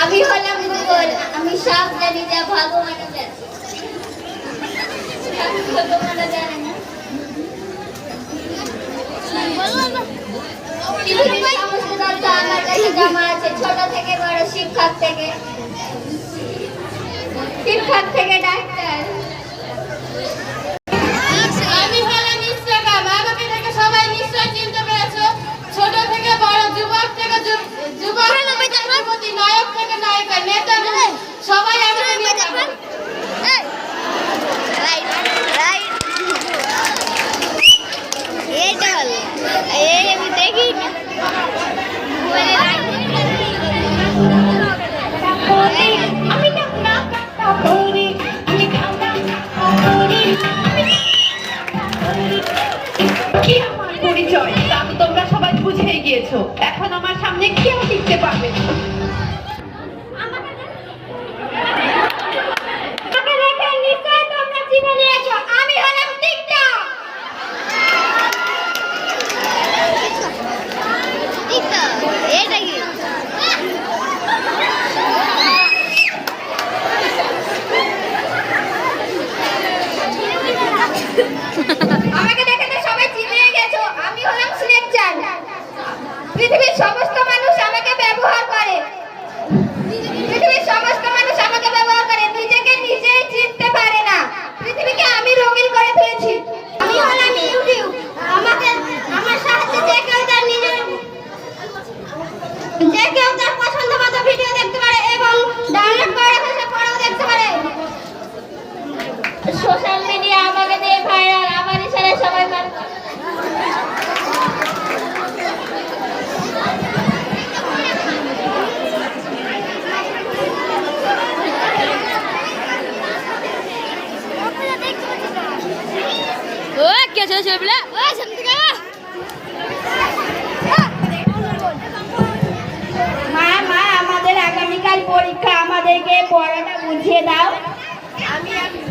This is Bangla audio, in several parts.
আমি হলাম গুগল আমি সব জানি যা ভগবান আমার কাছে আছে থেকে বড় থেকে। শিক্ষক থেকে ডাক্তার। সবাই আমাকে নিয়ে যাবে। রাইট রাইট এই আমি দেখি। কি আমার পরিচয়? তা তো তোমরা সবাই বুঝেই গিয়েছো। এখন আমার সামনে কেউ টিকতে পারবে? না আমাকে দেখে নিশ্চয় তোমরা চিনে নিয়েছো আমি হলাম টিকটক ঠিক তো এটা কি আমাকে দেখে তো সবাই চিনে গেছো আমি হলাম স্নেক চান পৃথিবীর সমস্ত মানুষ আমাকে ব্যবহার করে পৃথিবীর সমস্ত মানুষ আমাকে ব্যবহার করে নিজেকে নিজেই চিনতে পারে না পৃথিবীকে আমি রঙিন করে ফেলেছি আমি হলাম ইউটিউব আমাকে আমার সাহায্যে যে কেউ তার নিজের যে কেউ তার পছন্দ মতো ভিডিও দেখতে পারে এবং ডাউনলোড করে রেখে সে পরেও দেখতে পারে সোশ্যাল মিডিয়া আমাকে দিয়ে ভাইরাল আমার ইশারায় সবাই মান ও কে ছিল ছিল বলে ও শান্তিকা মা মা আমাদের আগামীকাল পরীক্ষা আমাদেরকে পড়াটা বুঝিয়ে দাও। আমি এখন-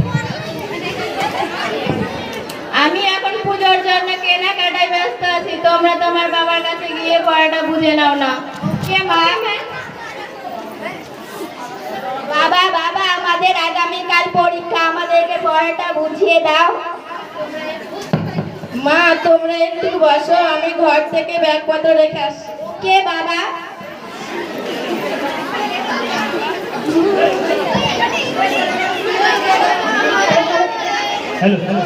আমি এখন পুজোর জন্য কেনাকাটায় ব্যস্ত আছি তোমরা তোমার বাবার কাছে গিয়ে পড়াটা বুঝে নাও না। কে মা? বাবা বাবা আমাদের আগামীকাল পরীক্ষা আমাদেরকে পড়াটা বুঝিয়ে দাও। মা তোমরা একটু বসো আমি ঘর থেকে ব্যাগপত্র রেখে আসছি কে বাবা? হ্যালো হ্যালো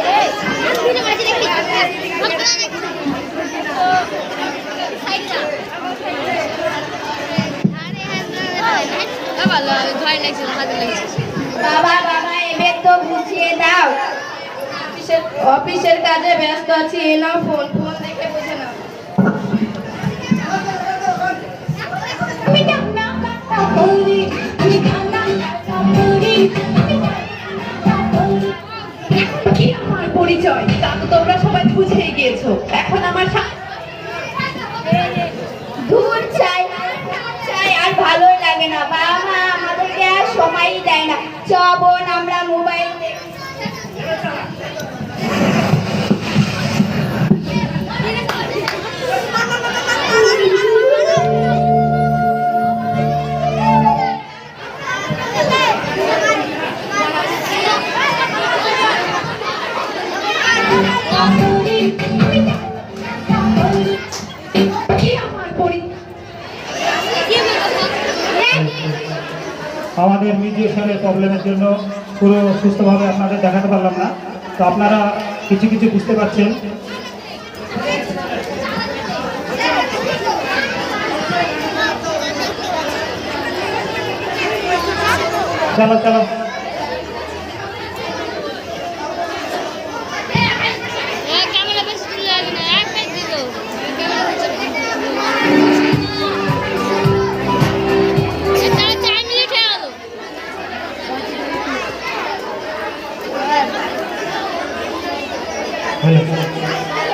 হ্যাঁ বাবা বাবা এবার তো বুঝিয়ে দাও অফিসের অফিসের কাজে ব্যস্ত আছি এ নাও ফোন ফোন দেখে বুঝে নাও আমি না না কাপড়ি আমি খানা কাপড়ি কি আমার পরিচয় তা তো তোমরা সবাই বুঝেই গিয়েছো এখন আমার দূর চাই চাই আর ভালোই লাগে না বাবা মা আমাদেরকে আর সময়ই দেয় না চ আমরা মোবাইল দেখি আমাদের মিউজিশিয়ানের প্রবলেমের জন্য পুরো সুস্থভাবে আপনাদের দেখাতে পারলাম না। তো আপনারা কিছু কিছু বুঝতে পারছেন। চলো চলো।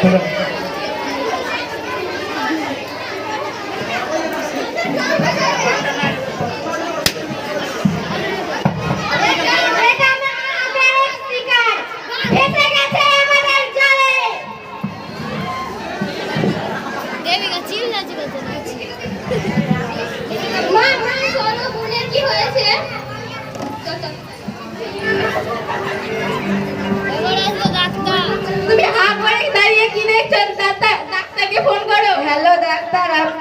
চলো এটা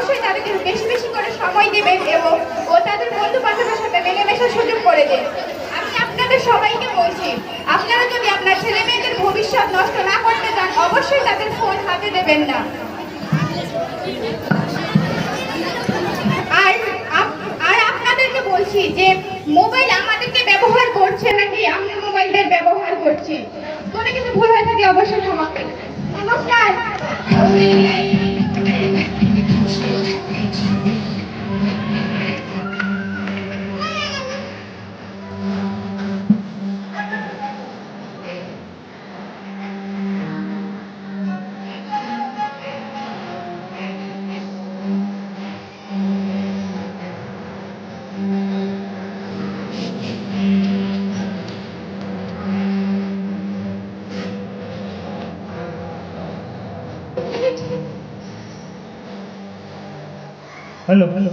অবশ্যই তাদেরকে বেশি বেশি করে সময় দেবেন এবং ও তাদের বন্ধু বান্ধবের সাথে মেলামেশার সুযোগ করে দেন। আমি আপনাদের সবাইকে বলছি, আপনারা যদি আপনার ছেলে মেয়েদের ভবিষ্যৎ নষ্ট না করতে চান, অবশ্যই তাদের ফোন হাতে দেবেন না। আর আর আপনাদেরকে বলছি যে, মোবাইল আমাদেরকে ব্যবহার করছে নাকি আমরা মোবাইলদের ব্যবহার করছি? কোনো কিছু ভুল হয়ে থাকে অবশ্যই ক্ষমা নমস্কার। হ্যালো। হ্যালো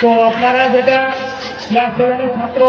তো আপনারা যেটা ক্লাস সেভেনের ছাত্র